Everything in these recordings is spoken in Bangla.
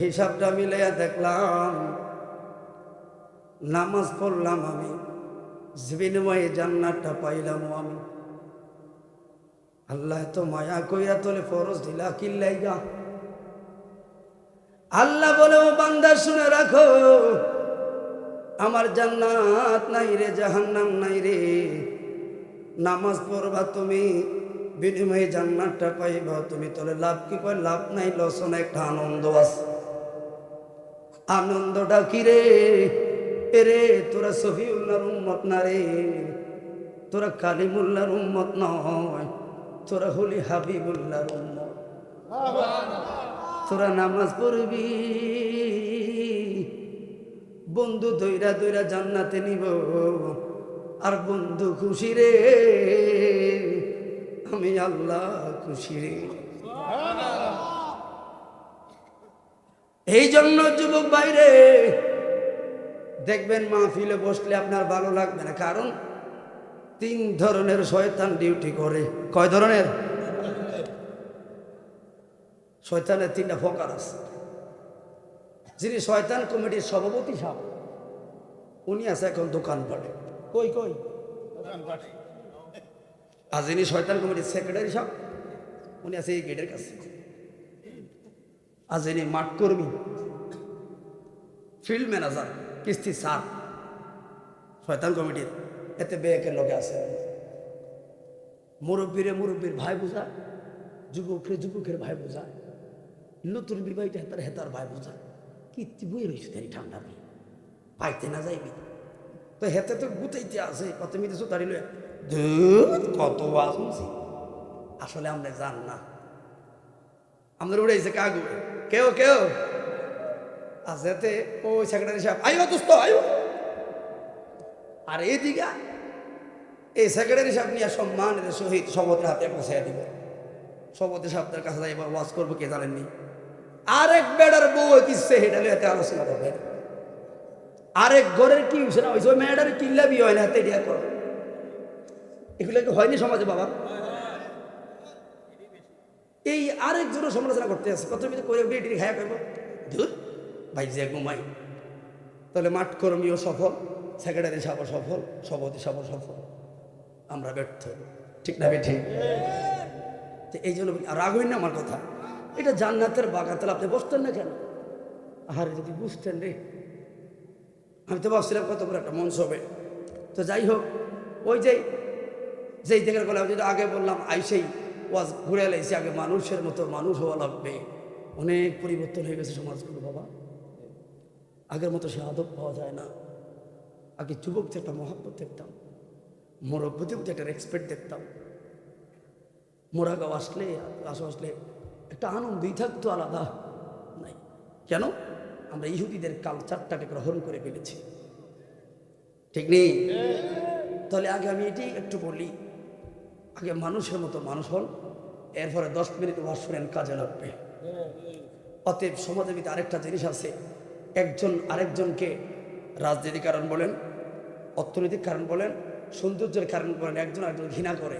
হিসাবটা মিলাইয়া দেখলাম, নামাজ পড়লাম আমি, বিনিময়ে জান্নাতটা পাইলাম আমি। আল্লাহ তো মায়া কইরা তোলে ফরজ দিলা কিল্লাই গা আল্লাহ বলে, ও বান্দা, শুনে রাখো, আমার জান্নাত নাই রে, জাহান্নাম নাই রে। নামাজ পড়বা তুমি, বিনিময়ে জান্নাতটা পাইবা। তুমি তোলে লাভ কি কয়? লাভ নাই, লসন একটা আনন্দ আছে। আনন্দটা কি রে এরে তোরা সফিউল্লাহর উম্মত না রে? তোরা কালিমুল্লাহর উম্মত নয়, তোরা হলি হাবিবুল্লাহর উম্মত। তোরা নামাজ পড়বি, বন্ধু দইরা দইরা জান্নাতে নিব, আর বন্ধু খুশি রে, আমি আল্লাহ খুশি রে। এই জন্য যুবক বাইরে দেখবেন মাহফিলে বসলে আপনার ভালো লাগবে না। কারণ তিন ধরনের শয়তান ডিউটি করে। কয় ধরনের? শয়তানের তিনটা ফকার আছে। যিনি শয়তান কমিটির সভাপতি সাহেব উনি আছে এখন দোকান পাটে কই? কই আর যিনি শয়তান কমিটির সেক্রেটারি সাহেব উনি আছে এই গেটের কাছে। যিনি মাঠ কর্মী ফিল্ড ম্যানেজার কিস্তি স্যার। শয়তান কমিটির, এতে বেয়েকের লোকে আছে। মুরব্বীরে মুরব্বীর ভাই বোঝায় যুবকরে যুবকের ভাই বোঝায় নতুন বিবাহিত হেতার হেতার ভাই বোঝায় কি বই রয়েছে তাই ঠান্ডা বই পাইতে না যাইবি। তো হেতে তো গুতাইতে আছে কত মিতেছো দাঁড়িল কত ওয়াজ শুনছি। আসলে আমরা জান না। আমাদের উড়াইছে কাগু কেউ কেউ। আর যেতে ওই সেক্রেটারি সাহেব, আইও দোস্ত, আইও। আর এইদিকে এই সেক্রেটারি সাহেব নিয়ে সম্মানের সহিত শপথের হাতে পৌঁছাইয়া দিব। শপথের সাহেবদের কাছে যাই ওয়াজ করব, কে জানেননি? আরেক বেড়ার বউ কিসছে নিয়ে এতে আলোচনা করবে। আরেক ঘরের কি হয়েছে না ওই মেয়েটার কিল্লা বিয়ে হয় না হাতে দিয়া করো। এগুলো কি হয়নি সমাজে, বাবা? এই আরেকজনও সমালোচনা করতে আছে। কত মিনিট করে উঠে এটি করব ধুর ভাই যে ঘুমাই। তাহলে মাঠ কর্মীও সফল সেক্রেটারি সাহেব সফল, সভাপতি সাহেব সফল। আমরা ব্যর্থ, ঠিক না ঠিক তো এই জন্য আর রাগ না আমার কথা। এটা জান্নাতের বাগান, তাহলে আপনি বসতেন না কেন? আহারে, যদি বুঝতেন রে। আমি তো ভাবছিলাম কত বড় একটা মঞ্চ হবে। তো যাই হোক, ওই যে, যেই জায়গার গলা যেটা আগে বললাম, আইসেই ওয়াজ ঘুরে এলাইছি আগে মানুষের মতো মানুষ হওয়া লাগবে। অনেক পরিবর্তন হয়ে গেছে সমাজগুলো বাবা। আগের মতো সে আদব পাওয়া যায় না। আগে যুবকদের একটা মহাব্বত দেখতাম। মুরব্বদের প্রতি একটা রেসপেক্ট দেখতাম। মোরাগাঁও আসলে আসো আসলে একটা আনন্দই থাকতো আলাদা। নাই। কেন? আমরা ইহুদিদের কালচারটাকে গ্রহণ করে ফেলেছি। ঠিক নেই? তাহলে আগে আমি এটি একটু বলি। আগে মানুষের মতো মানুষ হন, এরপরে দশ মিনিট ওয়াজ শুনেন, কাজে লাগবে। অতএব সমাজের আরেকটা জিনিস আছে, একজন আরেকজনকে রাজনৈতিক কারণ বলেন, অর্থনৈতিক কারণ বলেন, সৌন্দর্যের কারণ বলেন, একজন আরেকজন ঘৃণা করে।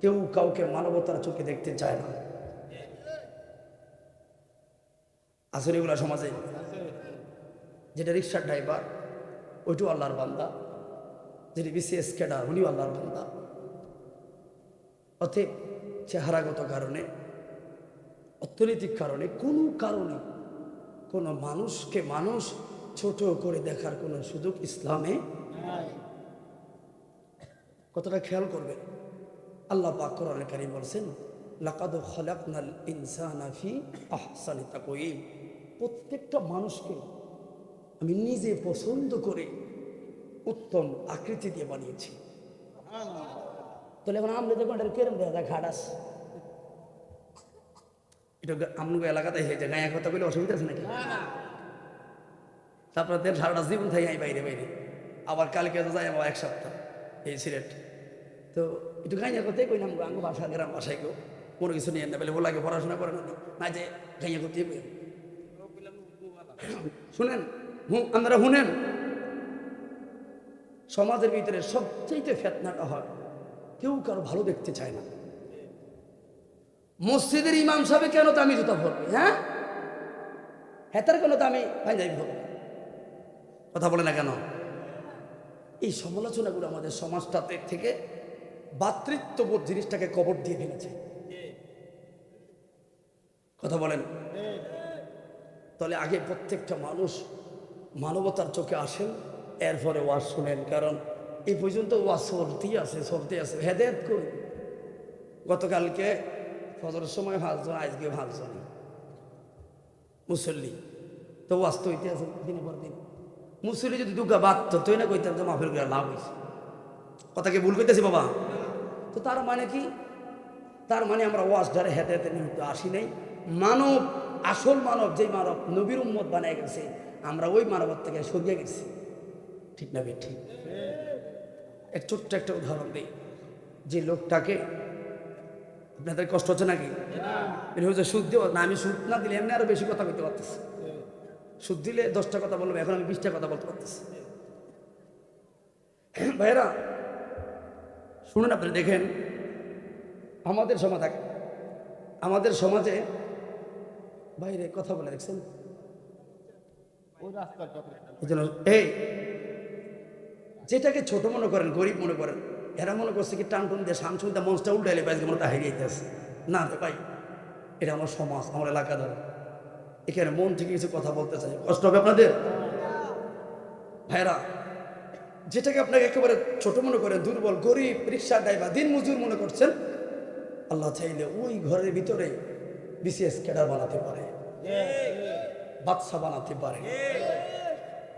কেউ কাউকে মানবতার চোখে দেখতে চায় না। আসলে এগুলো সমাজে, যেটা রিক্সার ড্রাইভার ওইটু আল্লাহর বান্দা যিনি বিসিএস ক্যাডার উনিও আল্লাহর বান্দা। অতএব চেহারাগত কারণে, অর্থনৈতিক কারণে, কোনো কারণে কোনো মানুষকে মানুষ ছোট করে দেখার কোনো সুযোগ ইসলামে কতটা খেয়াল করবে আল্লাহ পাক কোরআনে কারিম বলছেন, লাকাদ খলাকনাল ইনসানা ফি আহসানি তাকওয়িম। প্রত্যেকটা মানুষকে আমি নিজে পছন্দ করে উত্তম আকৃতি দিয়ে বানিয়েছি। তাহলে এখন আমরা দেখুন এটা কেরম দেখা যায় ঘাটাস এটা আমনুগ এলাকাতে হয়েছে গায়ে কথা বলে অসুবিধা আছে নাকি তারপরে দেন সারাটা জীবন থাই আমি বাইরে বাইরে আবার কালকে তো যাই আমার এক সপ্তাহ এই সিলেট তো একটু গাইয়া করতে কইলাম আঙ্গ বাসা গ্রাম বাসায় গো কোনো কিছু নিয়ে না বলে ওলাকে পড়াশোনা করে না না যে গাইয়া করতে শুনেন আপনারা শুনেন সমাজের ভিতরে সবচেয়ে ফেতনাটা হয় কেউ কারও ভালো দেখতে চায় না। মসজিদের ইমাম সাহেব কেন দামি জুতা পরবে হ্যাঁ? হেতার কোনো দামি ভাই যাইব কথা বলে না কেন? এই সমালোচনাগুলো আমাদের সমাজটাতে থেকে ভাতৃত্ববোধ জিনিসটাকে কবর দিয়ে ফেলেছে। কথা বলেন। তাহলে আগে প্রত্যেকটা মানুষ মানবতার চোখে আসেন, এরপরে ওয়াজ শুনেন, কারণ এই পর্যন্ত ওয়া চলতেই আছে চলতে আছে, হেদায়ত করুন গতকালকে ফজরের সময় ভাঁজজন আজকে ভাঁজজন মুসল্লি, তো ওয়াজ তো হইতে আছে দিনের পর দিন। মুসল্লি যদি দুর্গা বাদ তুই না কইতাম তো মাফের করে লাভ হয়েছে কথা কি ভুল করতেছি বাবা? তো তার মানে কি? তার মানে আমরা ওয়াজ ধরে হেঁটে নিমিত্ত আসি নাই, মানব, আসল মানব যেই মানব নবীর উম্মত বানায় গেছে, আমরা ওই মানবত থেকে সরিয়ে গেছি। ঠিক না ঠিক। এক ছোট্ট একটা উদাহরণ দিই। যে লোকটাকে আপনাদের কষ্ট হচ্ছে নাকি? এটা হচ্ছে সুদ দেওয়া না আমি সুদ না দিলে এমনি আরও বেশি কথা বলতে পারতেছি। সুদ দিলে দশটা কথা বলব এখন আমি বিশটা কথা বলতে পারতেছি। ভাইরা শুনুন আপনি দেখেন আমাদের সমাজ আমাদের সমাজে বাইরে কথা বলে দেখছেন? এই যেটাকে ছোট মনে করেন গরিব মনে করেন এরা মনে করছে কি টান টুন দিয়ে শামসুন দিয়ে মঞ্চটা উল্টাইলে পাইছে মনে হারিয়ে আছে না রে ভাই এটা আমার সমাজ আমার এলাকা ধরে। এখানে মন থেকে কিছু কথা বলতে চাই। কষ্ট হবে আপনাদের? ভাইরা যেটাকে আপনাকে একেবারে ছোট মনে করেন দুর্বল গরিব রিক্সা ড্রাইভার দিন মজুর মনে করছেন আল্লাহ চাইলে ওই ঘরের ভিতরে বিসিএস ক্যাডার বানাতে পারে। বাদশা বানাতে পারে।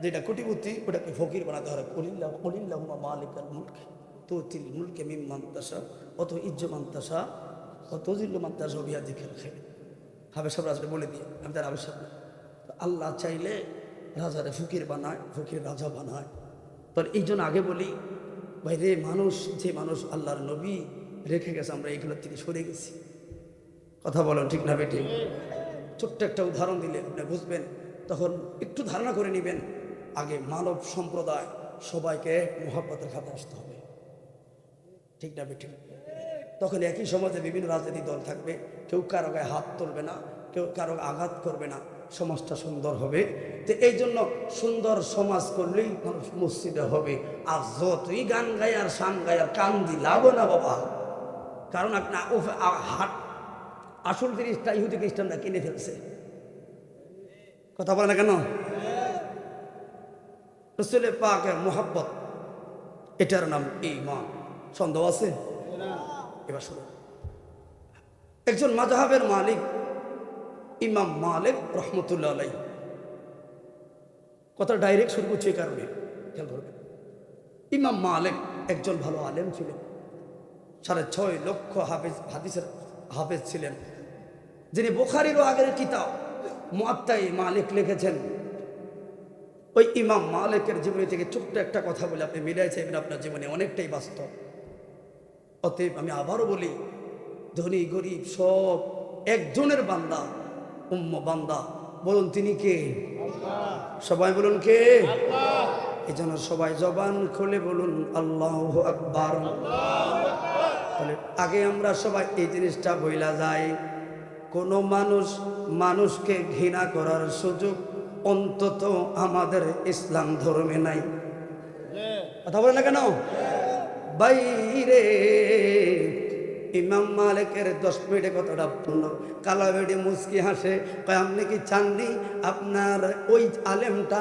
যেটা কোটিপতি, ওটাকে ফকির বানাতে হবে। কলিল্লাহ কলিল্লাহুমা মালিকাল মুলক, তুতিল মুলকে মিম মান্তাসা অত ইজ্জ মান্তাসা অত জিল্ল মান্তাসা বিয়াদি খেল খেলে বলে দিয়ে, আমি তার আবেশ আল্লাহ চাইলে রাজারে ফকির বানায়, ফকির রাজা বানায়। তোর এই জন্য আগে বলি, ভাই রে মানুষ, যে মানুষ আল্লাহর নবী রেখে গেছে, আমরা এইগুলোর থেকে সরে গেছি। কথা বলেন ঠিক না বেটি ছোট্ট একটা উদাহরণ দিলে আপনি বুঝবেন। তখন একটু ধারণা করে নেবেন। আগে মানব সম্প্রদায় সবাইকে মহাব্বতের খাতে আসতে হবে। ঠিক না বেটি তখন একই সমাজে বিভিন্ন রাজনৈতিক দল থাকবে, কেউ কারও গায়ে হাত তুলবে না, কেউ কারও আঘাত করবে না, সমাজটা সুন্দর হবে। তো এই জন্য সুন্দর সমাজ করলেই মানুষ মসজিদে হবে। আর যতই গান গায় আর শান গায় আর কান দিলাবো না বাবা। কারণ আপনার হাট, আসল জিনিসটা ইহুদি খ্রিস্টানরা কিনে ফেলছে। কথা বলে না কেন? রসুল পাকের মোহাব্বত, এটার নাম ইমান সন্দেহ আছে? এবার শুনুন। একজন মাজাহাবের মালিক, ইমাম মালিক রহমতুল্লাহ আলাই কথা ডাইরেক্ট শুরু করছে এই কারণে, খেয়াল করবেন। ইমাম মালিক একজন ভালো আলেম ছিলেন। সাড়ে ছয় লক্ষ হাফেজ, হাদিসের হাফেজ ছিলেন। যিনি বোখারিরও আগের কিতাব মুআত্তাই মালিক লিখেছেন। ওই ইমাম মালিকের জীবনী থেকে ছোট্ট একটা কথা বলে আপনি মিলাই চাইবেন আপনার জীবনে অনেকটাই বাস্তব। অতএব আমি আবারও বলি ধনী গরিব সব একজনের বান্দা উম্ম বান্দা। বলুন তিনি কে? সবাই বলুন কে? এই জন্য সবাই জবান খুলে বলুন আল্লাহ আকবার। আগে আমরা সবাই এই জিনিসটা বইলা যাই। কোনো মানুষ মানুষকে ঘৃণা করার সুযোগ অন্তত আমাদের ইসলাম ধর্মে নাই। কথা বলে না কেন? বাইরে ইমাম মালিকের দশ মিনিটে কতটা পূর্ণ কালো বেড়ে মুসকি হাসে কয় আপনি কি চাননি? আপনার ওই আলেমটা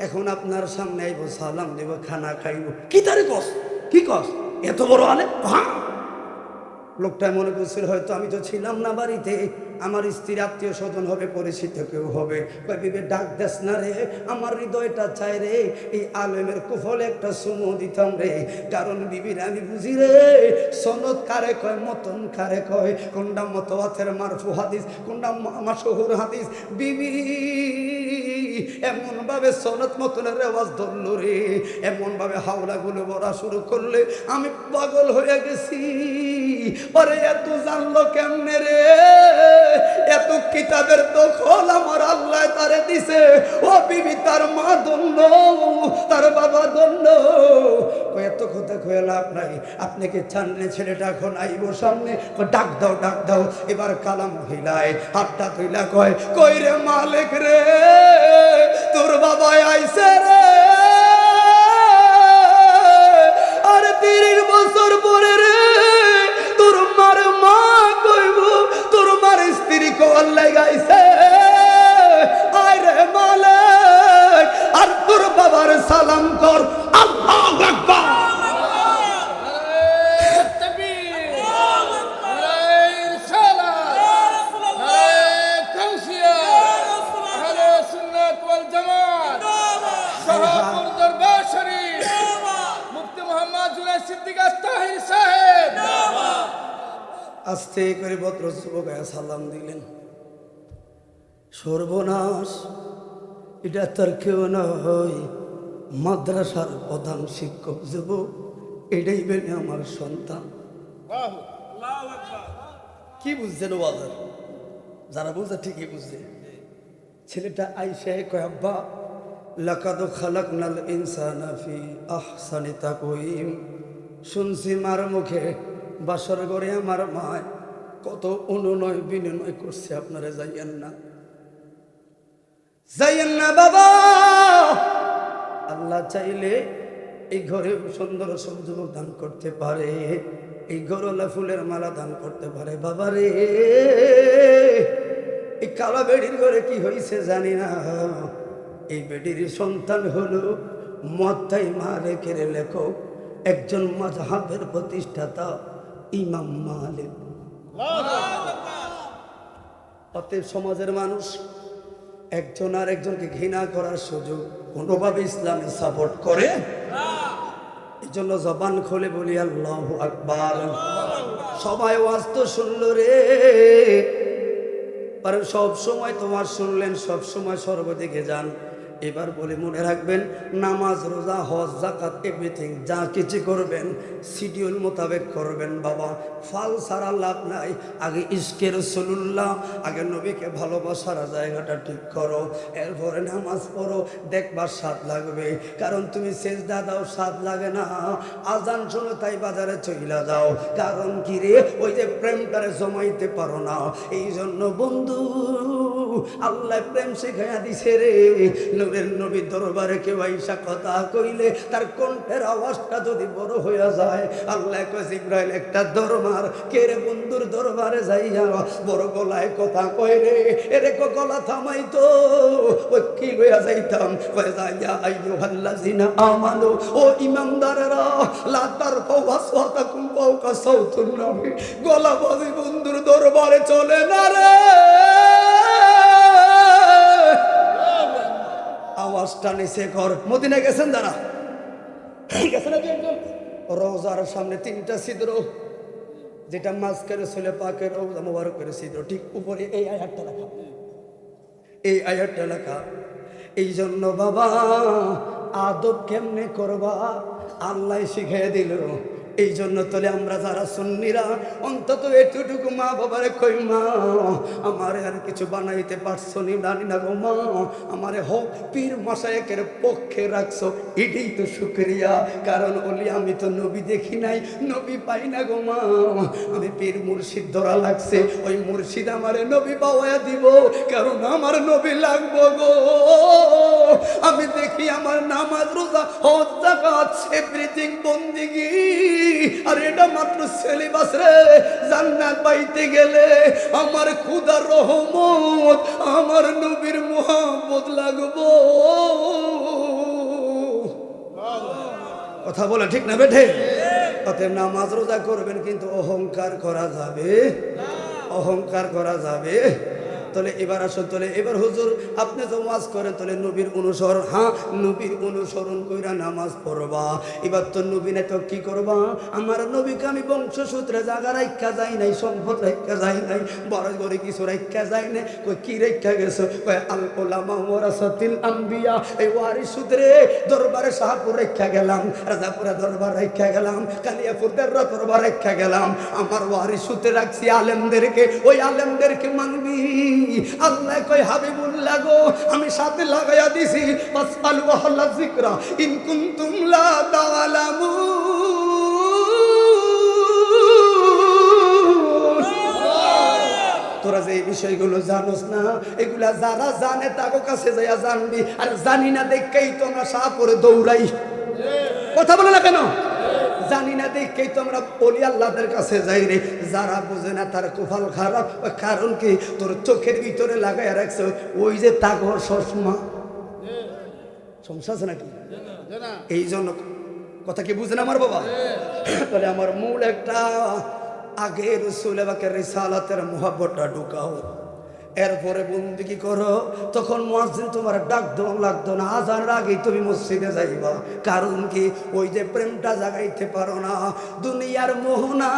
এখন আপনার সামনে আইব সালাম দেব খানা খাইব। কি তারে কস? কি কস? এত বড় আলেম? হ্যাঁ? লোকটা মনে করছিল, হয়তো আমি তো ছিলাম না বাড়িতে। আমার স্ত্রীর আত্মীয় স্বজন হবে, পরিচিত কেউ হবে। ডাক দেস না রে। আমার হৃদয়টা চাই রে। এই আলেমের কুফলে একটা সুমো দিতাম রে। কারণ বিবির আমি বুঝি রে। সনদ কারে কয়, মতন কারে কয়। কোনটা মতওয়াতের মারফু হাদিস কোনটা আমার শহুর হাদিস। বিবি এমন ভাবে সনত মতনের রেওয়াজ ধরল রে। এমন ভাবে হাওড়াগুলো বড়া শুরু করলে আমি পাগল হয়ে গেছি। পরে এত জানলো কেমনে রে? এত কিতাবের দখল আমার আল্লাহ তারে দিছে। ও বিবি, তার মা দণ্ড তার বাবা দণ্ড এত কথা কয়ে লাভ নাই। আপনাকে চানলে ছেলেটা এখন আইব সামনে? ডাক দাও ডাক দাও। এবার কালা মহিলায় হাতটা তুইলা কয়, কই রে মালিক রে? তোর বাবা আইসে রে? বাবার সালাম কর, আল্লাহু আকবার। আস্তে করে ভদ্র যুবকায় সালাম দিলেন। সর্বনাশ, এটা তার কেউ নয়। মাদ্রাসার প্রধান শিক্ষক যুবক এটাই বেনে আমার সন্তান। কি বুঝছেন বাজার? যারা বুঝে ঠিকই বুঝছে ছেলেটা আইসে কয় আব্বা লাকাদ খালাকনাল ইনসানা ফি আহসানি তাকওয়িম। শুনছি মার মুখে বাসর করে আমার মায় কত অনুনয় বিনিময় করছে আপনারা যাইয়েন না? যাইয়েন না বাবা! আল্লাহ চাইলে এই ঘরে সুন্দর যুবক দান করতে পারে এই গরলা ফুলের মালা দান করতে পারে। বাবা রে এই কালা বেডির ঘরে কি হয়েছে জানি না। এই বেডির সন্তান হলো মত্তাই মা রেখে লেখক একজন মাঝহাবের প্রতিষ্ঠাতা ইমাম মালিক। অতএব সমাজের মানুষ একজন আর একজনকে ঘৃণা করার সুযোগ কোনোভাবে ইসলামে সাপোর্ট করে? এই জন্য জবান খোলে বলি, আল্লাহ আকবার। সবাই ওয়াজ তো শুনল রে। সব সময় তোমার শুনলেন, সব সময় সর্বদিকে যান। এবার বলে মনে রাখবেন, নামাজ, রোজা, হজ জাকাত এভরিথিং যা কিছু করবেন শিডিউল মোতাবেক করবেন বাবা। ফাল সারা লাভ নাই। আগে ইস্কের সলুল্লাহ আগে নবীকে ভালোবাসার জায়গাটা ঠিক করো। এরপরে নামাজ পড়ো দেখবার স্বাদ লাগবে। কারণ তুমি সেজদা দাও, স্বাদ লাগে না। আজান শোনো, তাই বাজারে চইলা যাও। কারণ কি রে? ওই যে প্রেমটারে জমাইতে পারো না। এই জন্য বন্ধু আল্লাহ প্রেম শেখাইয়া দিছে রে। নূরের নবী দরবারে কেউ আইসা কথা কইলে তার কণ্ঠের আওয়াজটা যদি বড় হইয়া যায়, আল্লাহ ইব্রাহিম একটা দরবার। কে রে বন্ধুর দরবারে যাইয়া বড় গলায় কথা কয় রে? এরে গলা থামাই তো। ওই কি লইয়া যাইতাম। কয় ও ইমানদারেরা, লা তারফাউ আসওয়াতাকুম ফাওকা সাউতুন নবী। গলা বাজি বন্ধুর দরবারে চলে না রে। আওয়াজটা নিচে কর মদিনা গেছেন একজন? রোজার সামনে তিনটা ছিদ্র। যেটা মাঝখানে ছেলে পাকে রোজা মোবারকের ছিদ্র। ঠিক উপরে এই আয়াতটা লেখা। এই আয়াতটা লেখা, এই জন্য বাবা, আদব কেমনে করবা? আল্লাহ শিখিয়ে দিল। এই জন্য তোলে আমরা যারা সুন্নিরা, অন্তত এতটুকু মা বাবারে কই মা? আমারে আর কিছু বানাইতে পারছ নি, জানি না গো মা। আমারে হোক, পীর মশায়েকের পক্ষে রাখছো, এটাই তো শুক্রিয়া কারণ ওলি আমি তো নবী দেখি নাই, নবী পাই না গো মা। আমি পীর মুর্শিদ ধরা লাগছে, ওই মুর্শিদ আমারে নবী পাওয়া দিব, কারণ আমার নবী লাগবো গো। আমি দেখি আমার নামাজ, রোজা, হজ জাকাত এভরিথিং বন্দিগি। আর এটা মাত্র সিলেবাস রে। জান্নাত পাইতে গেলে আমার খুদার রহমত, আমার নবীর মোহাম্মত লাগবো। কথা বলে ঠিক না বেঠে? অতএব নামাজ রোজা করবেন কিন্তু অহংকার করা যাবে। অহংকার করা যাবে। তাহলে এবার আসুন, তাহলে এবার হুজুর, আপনি তো ওয়াজ করেন, তাহলে নবীর অনুসরণ হ্যাঁ নবীর অনুসরণ কইরা নামাজ পড়বা। এবার তো নবীনে তো কি করবা? আমার নবীকে আমি বংশসূত্রে জায়গা রাখা যাই নাই, সম্পদ রাখা যাই নাই বড় করে কিছু রাখা যাই নাই। কই, কি রেখা গেছো? কই, আল ওলামা ওয়ারাসাতিল আম্বিয়া, এই ওয়ারি সূত্রে দরবারে শাহপুর রেখা গেলাম রাজাপুরা দরবার রেখা গেলাম কালিয়াপুর দেররা দরবার রেখা গেলাম। আমার ওয়ারি সূত্রে রাখছি আলেমদেরকে, ওই আলেমদেরকে মানবি। তোরা যে বিষয়গুলো জানোস না, এগুলা যারা জানে তাকে কাছে যাইয়া জানবি। আর জানি না দেখেই তো আমরা সাহা দৌড়াই। কথা বলে না কেন? জানি না দেখেই তো আমরা বলি আল্লাহদের কাছে যাই রে। যারা বোঝে না তার কোফাল খারাপ। কারণ কি? তোর চোখের ভিতরে লাগাইয়া রাখছে ওই যে তাগর সসমা সমস্যা আছে নাকি? এই জন্য কথা কি বুঝেন আমার বাবা? তাহলে আমার মূল একটা আগে রসুল এবাকে রিসালাতের মোহাব্বতটা ঢুকাও। এরপরে বন্দি কি করো? তখন মসজিদ তোমার ডাক দেওয়া লাগতো না। আজানের আগেই তুমি মসজিদে যাইবা। কারণ কি? ওই যে প্রেমটা জাগাইতে পারো না। দুনিয়ার মোহনা,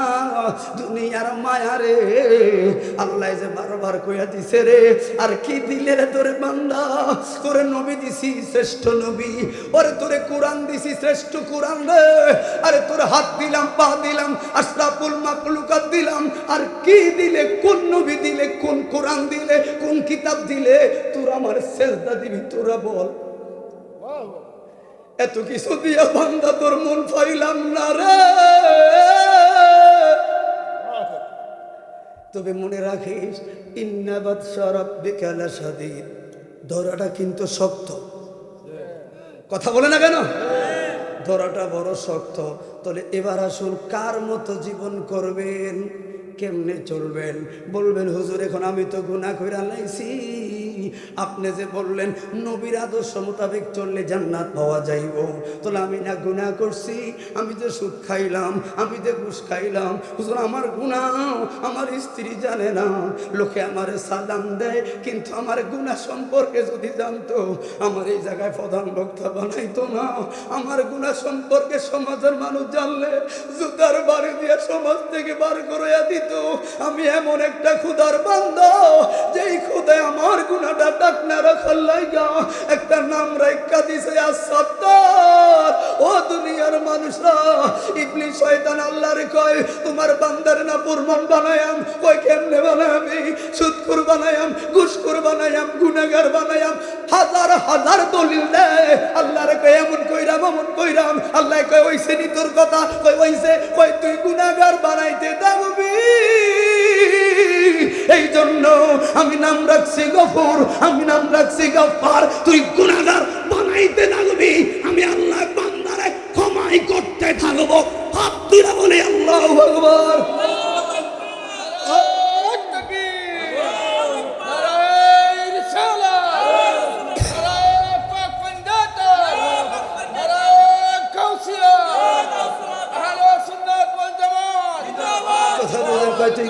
দুনিয়ার মায়া রে। আল্লাহ যে বারবার কইয়া দিছে রে, আর কি দিলে রে তোরে বান্দা? তোরে নবী দিছি, শ্রেষ্ঠ নবী। ওরে তোরে কোরআন দিছি, শ্রেষ্ঠ কোরআন রে। আরে তোর হাত দিলাম, পা দিলাম, আশরাফুল মাকলুকাত দিলাম। আর কি দিলে, কোন নবী দিলে, কোন কোরআন দিলে? কোন কিতাব দিলে তোর আমার সেজদা দিবি, তোরা বল। এত কিছু দিয়া বান্দা তোর মন পাইলাম না রে। তবে মনে রাখিস ইন্নাবাদ সরব বেকালা সাদিদ ধরাটা কিন্তু শক্ত। কথা বলে না কেন? ধরাটা বড় শক্ত। তাহলে এবার আসুন, কার মতো জীবন করবেন? কেমনে চলবেন? বলবেন হুজুর এখন আমি তো গুণা করে লাইছি। আপনি যে বললেন, নবীর আদর্শ মোতাবেক চললে জান্নাত পাওয়া যাইব। তাহলে আমি না গুণা করছি, আমি যে সুদ খাইলাম, আমি যে ঘুষ খাইলাম আমার গুণা আমার স্ত্রী জানে না। লোকে আমার সালাম দেয়, কিন্তু আমার গুণা সম্পর্কে যদি জানতো, আমার এই জায়গায় প্রধান বক্তা বানাইতো না। আমার গুণা সম্পর্কে সমাজের মানুষ জানলে, জুতার বাড়ি দিয়ে সমাজ থেকে বার করে দিত। আমি এমন একটা খুদার বান্দা, যেই খুদায় আমার গুণাটা ডাকনা রাখার লাইগা একটা নাম রাইকা দিছে আসাত্তার ও দুনিয়ার মানুষরা ইবলি শয়তান আল্লাহর কয়, তোমার বান্দার না পুরমান বানায়াম কেমনে সুদকুর বানায়াম ঘুষকুর বানায়াম বানায়াম, হাজার হাজার দলিল দেয় আল্লাহর কয়, এমন কইরাম এমন কইরাম। আল্লাহ কয় ওইসে নি তোর কথা। কই ওইসে কই তুই গুনাগার বানাইতে আমি নাম রাখছি গফুর আমি নাম রাখছি গফার তুই গুনাগার বানাইতে থাকবি আমি আল্লাহ বান্দারে ক্ষমাই করতে থাকব। হাত তুলে বলে আল্লাহ ভগবান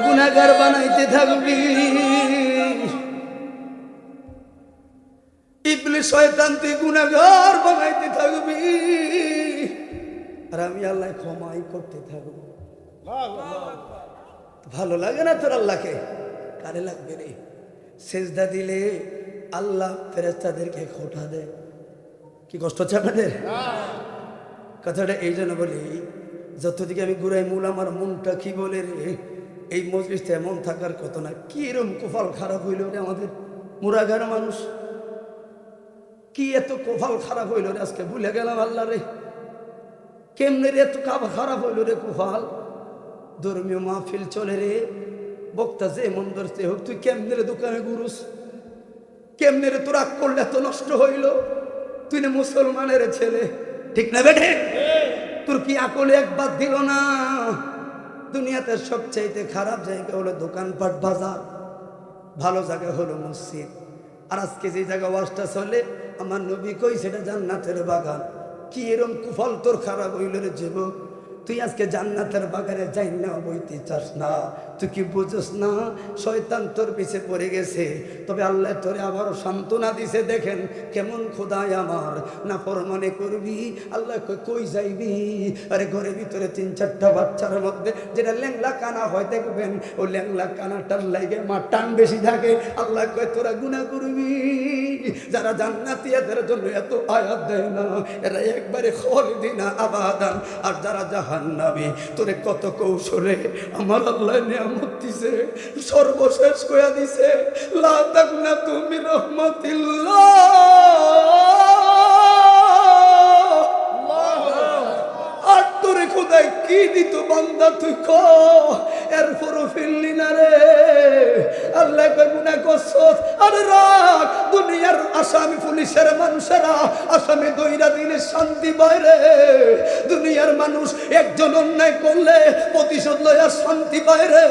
গুনাগার বানাইতে থাকবি। শয়তান তুই বানাইতে থাকবি। আর আমি আল্লাহ ক্ষমাই করতে থাকব। ভালো লাগে না তোর আল্লাহকে? কারে লাগবে রে সেজদা দিলে আল্লাহ ফেরেস্তাদেরকে খোটা দেয়। কি কষ্ট হচ্ছে আপনাদের? কথাটা এই জন্য বলি, যতদিকে আমি ঘুরাই মূল, আমার মনটা কি বলে রে? এই মজলিসটা এমন থাকার কথা না কি কোফাল খারাপ হইল রে আমাদের মুরাগার মানুষ। কি এত কোফাল খারাপ হইল রে আজকে? ভুলে গেলাম আল্লাহ রে। কেমনে রে এত কাবা খারাপ হইল রে কোফাল ধর্মীয় মাহফিল চলে রে। বক্তা যে মন ধরছে, হোক, তুই কেমনে রে দোকানে গুরুস কেমনে রে তোর করলে এত নষ্ট হইল? তুই না মুসলমানের ছেলে। ঠিক না বেঠে? তোর কি আকলে একবার দিল না? দুনিয়াতে সবচাইতে খারাপ জায়গা হলো দোকানপাট বাজার। ভালো জায়গা হলো মসজিদ। আর আজকে যে জায়গা ওয়াজটা চলে, আমার নবী কই, সেটা জান্নাতের বাগান। কি এরম কুফল তোর খারাপ হইল রে যুবক তুই আজকে জান্নাতের বাগানে যাই না বইতে চাস না। তুই কি বুঝোস না? শয়তান তোর পিছে পড়ে গেছে। তবে আল্লাহ তোরে আবারও সান্ত্বনা দিছে, দেখেন কেমন খোদায় আমার। না মনে করবি? আল্লাহ কই যাইবি? আরে ঘরের ভিতরে তিন চারটা বাচ্চার মধ্যে যেটা ল্যাংলা কানা হয়, দেখবেন ও ল্যাংলা কানাটার লাগে মা টান বেশি থাকে। আল্লাহ কয়, তোরা গুণা করবি? যারা জান্নাতি, এদের জন্য এত আয়াত দেয় না। এরা একবারে খলিদিনা আবাদান। আর যারা জাহা জাহান্নামে। তোরে কত কৌশলে আমার আল্লাহ নিয়ামত দিছে, সর্বশেষ কয়া দিছে, লা তাকুনা তুমি রহমতিল্লাহ আর তোরে খোদায় কি দিত বান্দা তুই ক? এরপরও ফিরলি না রে। আল্লাহ গুনাহ করছস আরে রাখ দুনিয়ার আসামি পুলিশের মানুষেরা, আসামি দইরা দিলে শান্তি বাইরে দুনিয়ার মানুষ একজন অন্যায় করলে প্রতিশোধ লয়ার শান্তি বাইরে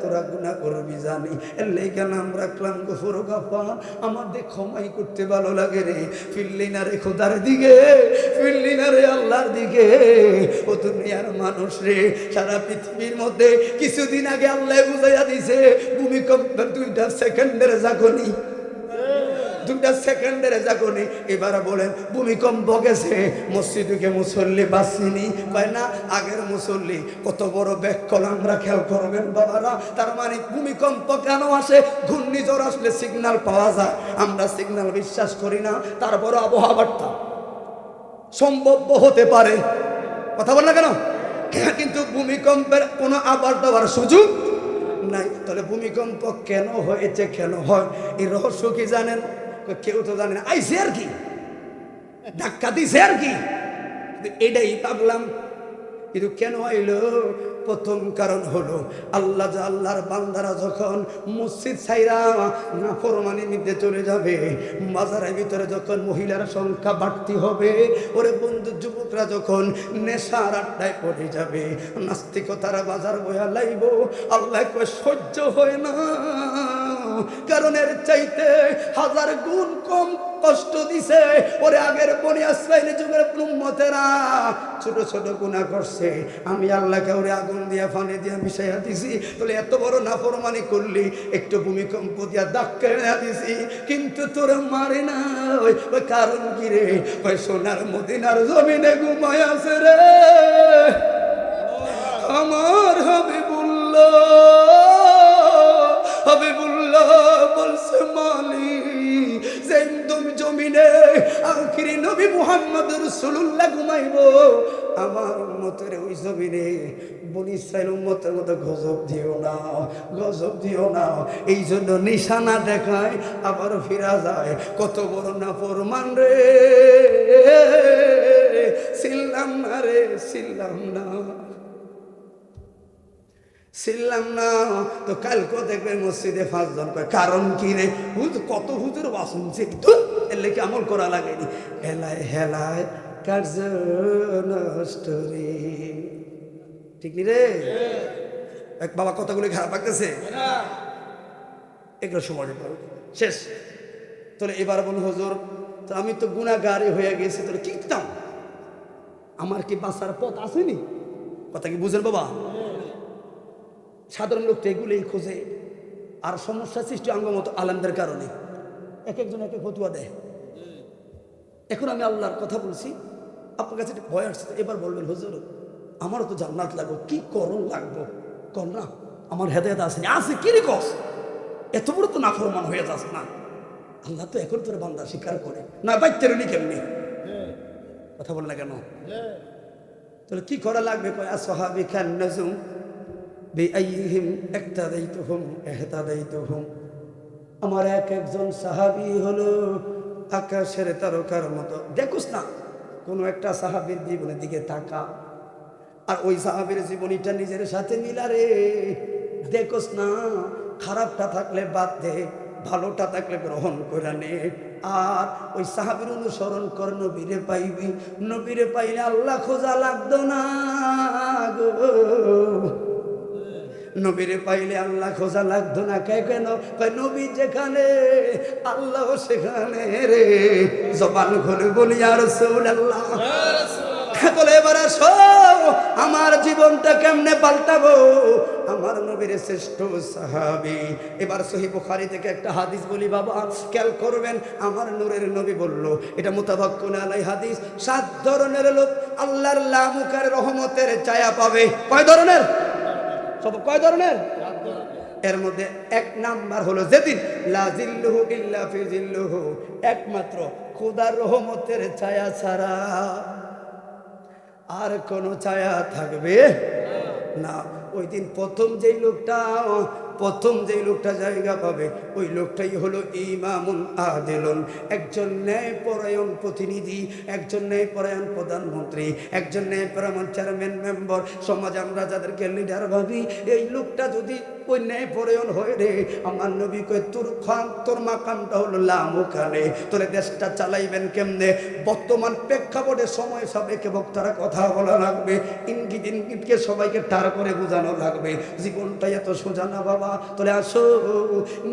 তোরা গুণা করবি জানি। এর লেগে নাম রাখলাম ফোরো গাফা। আমাদের ক্ষমাই করতে ভালো লাগে রে। ফিরলি না রে খোদার দিকে, ফিরলি না রে আল্লাহর দিকে। ও আর মানুষ রে, সারা পৃথিবীর মধ্যে কিছুদিন আগে আল্লাহ বুঝাইয়া দিছে ভূমিকম্প দুইটা সেকেন্ডের জাগনি। দুটা সেকেন্ডের জাগনি এবার বলেন, ভূমিকম্প গেছে, মসজিদকে মুসল্লি বাসিনি কয় না, আগের মুসল্লি কত বড় ব্যাকল আমরা খেয়াল করবেন বাবারা। তার মানে ভূমিকম্প কেন আসে? ঘূর্ণিঝড় আসলে সিগন্যাল পাওয়া যায়। আমরা সিগন্যাল বিশ্বাস করি না তারপর আবহাওয়াটা সম্ভব হতে পারে। কথা বল না কেন? কিন্তু ভূমিকম্পের কোনো আবার দেওয়ার সুযোগ নাই। তাহলে ভূমিকম্প কেন হয়েছে, কেন হয়? এই রহস্য কি জানেন? কেউ তো জানে না। আইসে আর কি? ধাক্কা দিছে আর কি? এটাই ভাবলাম কিন্তু কেন আইলো? প্রথম কারণ হলো, আল্লাহ আল্লাহর বান্দারা যখন মসজিদ ছাইরা না ফরমানি নিতে চলে যাবে বাজারের ভিতরে যখন মহিলার সংখ্যা বাড়তি হবে, ওরে বন্ধু, যুবকরা যখন নেশার আড্ডায় পড়ে যাবে, নাস্তিকতারা বাজার বয়া লাইব, আল্লাহ সহ্য হয় না। কারণ এর চাইতে হাজার গুণ কম কষ্ট দিছে। ওরে আগের বনি আসরাইলে যুগের উম্মতেরা ছোট ছোট গুণা করছে। আমি আল্লাহকে ওরে আগুন দিয়া, ফানি দিয়া মিশাইয়া দিছি। বলে, এত বড় নাফরমানি করলি, একটু ভূমিকম্প দিয়া ধাক্কা এনে দিছি, কিন্তু তোর মারে না ওই ওই কারণ কি রে? ওই সোনার মদিনার জমিনে ঘুমায় আছে রে। আমার হাবিবুল্লাহ হাবিবুল্লাহ বলছে মালি যেমদম জমিনে আখিরি নবী মুহাম্মদ রসুল্লাহ ঘুমাইব। আমার উম্মতের ওই জমিনে বনি ইসরায়েল মতো গজব দিও না, গজব দিও না। এই জন্য নিশানা দেখায়, আবার ফিরা যায়। কত বড় না ফরমান রে ছিলাম না রে ছিলাম না। ছিলাম না। তো কালকে দেখবে মসজিদে পাঁচজন কয়, কারণ কি রে? হুজ কত হুজুর বাসন তো এর লেগে আমল করা লাগেনি। হেলায় হেলায় কার্য নষ্ট রে? ঠিক রে? এক বাবা কথাগুলি খারাপ লাগতেছে? এগুলো সময় শেষ। তাহলে এবার বলুন হুজুর, তো আমি তো গুণাগারে হয়ে গেছি তোর কি আমার কি বাঁচার পথ আসেনি? কথা কি বুঝেন বাবা? সাধারণ লোক তো এগুলোই খোঁজে। আর সমস্যা সৃষ্টি অঙ্গমত আলমদের কারণে। এক একজন এক এক ফতুয়া দেয়। এখন আমি আল্লাহর কথা বলছি আপনার কাছে একটা ভয় আসছে এবার বলবেন হুজুর আমারও তো জান্নাত লাগবো। কি করণ লাগবো? কর না আমার হেদায়ত আসেনি আছে কি রে কস? এত বড় তো নাফরমান হয়ে যাস না। আল্লাহ তো এখন তোর বান্দা স্বীকার করে। না বাইতের নি কেমনি? কথা বল না কেন? তাহলে কি করা লাগবে? কয় আসহাবি খান নজুম বেআইহিম একতাদাইতুহুম এহতাদাইতুহুম আমার এক একজন সাহাবি হলো আকাশের তারকার মতো। দেখোস না, কোনো একটা সাহাবির জীবনের দিকে তাকা। আর ওই সাহাবির জীবনীটা নিজের সাথে মিলারে দেখোস না, খারাপটা থাকলে বাদ দে, ভালোটা থাকলে গ্রহণ করে নে। আর ওই সাহাবির অনুসরণ কর, নবীরে পাইবি। নবীরে পাইলে আল্লাহ খোঁজা লাগতো না গো। নবীরে পাইলে আল্লাহ খোঁজা লাগতো না। কে কেন? নবী যেখানে, আল্লাহ সেখানে রে। জবান খুলে বলি আর আল্লাহ বলে, এবার আসো, আমার জীবনটা কেমনে পাল্টাবো? আমার নবীর শ্রেষ্ঠ সাহাবি। এবার সহি বুখারি থেকে একটা হাদিস বলি, বাবা, খেয়াল করবেন, আমার নূরের নবী বলল, এটা মোতাবাক্কুন আলাই হাদিস, সাত ধরনের লোক আল্লাহর লামুকার রহমতের চায়া পাবে। কয় ধরনের? সব কয় ধরনের? এর মধ্যে এক নাম্বার হলো যেদিন লাজিল্লুহু ইল্লা ফি জিল্লুহু, একমাত্র খোদার রহমতের ছায়া ছাড়া আর কোনো ছায়া থাকবে না, ওই দিন প্রথম যেই লোকটা প্রথম যেই লোকটা জায়গা পাবে, ওই লোকটাই হলো ইমামুল আদেলন। একজন ন্যায়পরায়ণ প্রতিনিধি, একজন ন্যায়পরায়ণ প্রধানমন্ত্রী, একজন ন্যায়পরায়ণ চেয়ারম্যান মেম্বার, সমাজে আমরা যাদেরকে লিডার ভাবি, এই লোকটা যদি ওই ন্যায়পরায়ণ হয়ে রে, আমার নবী কই তোর খান, তোর মাকামটা হলো লাম ওখানে তোরে দেশটা চালাইবেন কেমনে? বর্তমান প্রেক্ষাপটে সময় সাপেক্ষে বক্তারা কথা বলা লাগবে ইঙ্গিত ইঙ্গিতকে সবাইকে টার করে বোঝানো লাগবে। জীবনটা এত সোজা না বাবা তোলে আসো।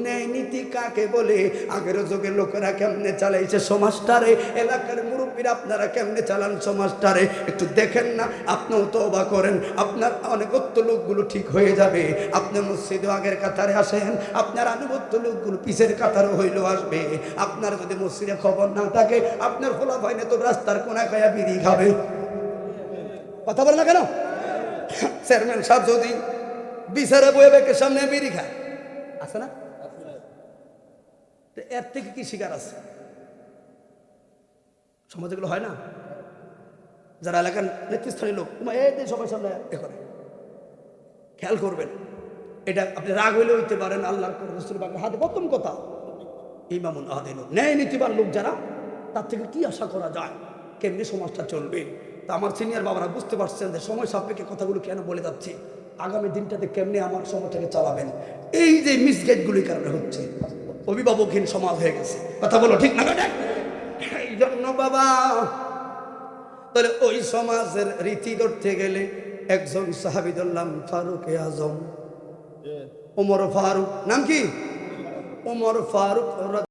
ন্যায় নীতি কাকে বলে? আগের যুগের লোকেরা কেমনে চালাইছে সমাজটারে? এলাকার মুরব্বীরা আপনারা কেমনে চালান সমাজটারে? একটু দেখেন না, আপনিও তো অবাক করেন। আপনার অনেকত্ব লোকগুলো ঠিক হয়ে যাবে। আপনি মসজিদে আগের কাতারে আসেন। আপনার আনুগত্য লোকগুলো পিছের কাতারও হইলেও আসবে। আপনার যদি মসজিদে খবর না থাকে, আপনার ফোলা ভাই তো রাস্তার কোনায় খায়া বিড়ি খাবে। কথা বলে না কেন? চেয়ারম্যান সাহেব যদি বিচারে বয়ে সামনে বিড়ি খায়। আছে না? এর থেকে কি শিকার আছে? সমাজে এগুলো হয় না? যারা এলাকার নেতৃস্থানীয় লোক তোমার এই যে সবার সামনে এ করে। খেয়াল করবেন এটা আপনি রাগ হইলে হইতে পারেন আল্লাহর রসুল হাতে প্রথম কথা। ইমামুল আদেল ন্যায় নীতিবান লোক যারা তার থেকে কি আশা করা যায়? কেমনি সমাজটা চলবে? তা আমার সিনিয়র বাবারা বুঝতে পারছেন যে সময় সাপেক্ষে কথাগুলো কেন বলে যাচ্ছি? আগামী দিনটাতে কেমনি আমার সমাজটাকে চালাবেন? এই যে মিসগেটগুলির কারণে হচ্ছে। অভিভাবকহীন সমাজ হয়ে গেছে। কথা বলো ঠিক না এই জন্য বাবা তাহলে ওই সমাজের রীতি ধরতে গেলে একজন সাহাবিদুল্লাম ফারুক আজম ওমর ফারুক নাম কি? ওমর ফারুক